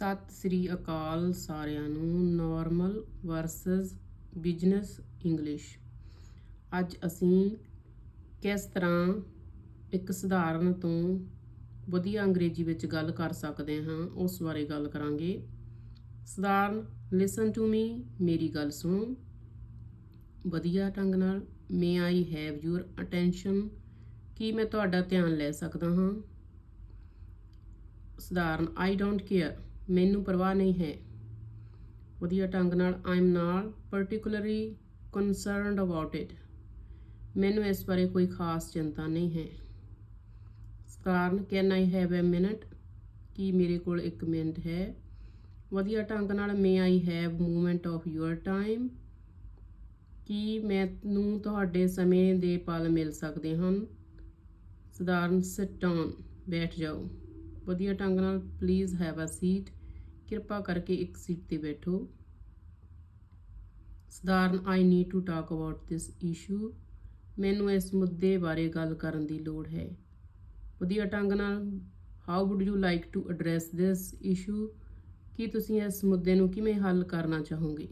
ਸਤਿ ਸ੍ਰੀ ਅਕਾਲ ਸਾਰਿਆਂ ਨੂੰ normal versus business English ਅੱਜ ਅਸੀਂ ਕਿਸ ਤਰ੍ਹਾਂ ਇੱਕ ਸਧਾਰਨ ਤੋਂ ਵਧੀਆ ਅੰਗਰੇਜ਼ੀ ਵਿੱਚ ਗੱਲ ਕਰ ਸਕਦੇ ਹਾਂ, ਉਸ ਬਾਰੇ ਗੱਲ ਕਰਾਂਗੇ। ਸਧਾਰਨ ਲਿਸਨ ਟੂ ਮੀ ਮੇਰੀ ਗੱਲ ਸੁਣੋ। ਵਧੀਆ ਢੰਗ ਨਾਲ may I have your attention ਕੀ ਮੈਂ ਤੁਹਾਡਾ ਧਿਆਨ ਲੈ ਸਕਦਾ ਹਾਂ? ਸਧਾਰਨ ਆਈ ਡੋਂਟ ਕੇਅਰ ਮੈਨੂੰ ਪਰਵਾਹ ਨਹੀਂ ਹੈ। ਵਧੀਆ ਢੰਗ ਨਾਲ I am not particularly concerned about it ਮੈਨੂੰ ਇਸ ਬਾਰੇ ਕੋਈ ਖਾਸ ਚਿੰਤਾ ਨਹੀਂ ਹੈ। ਕਾਰਨ can I have a minute ਕੀ ਮੇਰੇ ਕੋਲ 1 ਮਿੰਟ ਹੈ? ਵਧੀਆ ਢੰਗ ਨਾਲ may I have moment of your time ਕੀ ਮੈਨੂੰ ਤੁਹਾਡੇ ਸਮੇਂ ਦੇ ਪਲ ਮਿਲ ਸਕਦੇ ਹਨ? ਸਧਾਰਨ ਸਿਟ ਡਾਊਨ ਬੈਠ ਜਾਓ। ਵਧੀਆ ਢੰਗ ਨਾਲ ਪਲੀਜ਼ ਹੈਵ ਅ ਸੀਟ ਕਿਰਪਾ ਕਰਕੇ ਇੱਕ ਸੀਟ ਤੇ ਬੈਠੋ। ਸਧਾਰਨ I need to talk about this issue ਮੈਨੂੰ ਇਸ ਮੁੱਦੇ ਬਾਰੇ ਗੱਲ ਕਰਨ ਦੀ ਲੋੜ ਹੈ। ਵਧੀਆ ਢੰਗ ਨਾਲ how would you like to address this issue ਕੀ ਤੁਸੀਂ ਇਸ ਮੁੱਦੇ ਨੂੰ ਕਿਵੇਂ ਹੱਲ ਕਰਨਾ ਚਾਹੋਗੇ?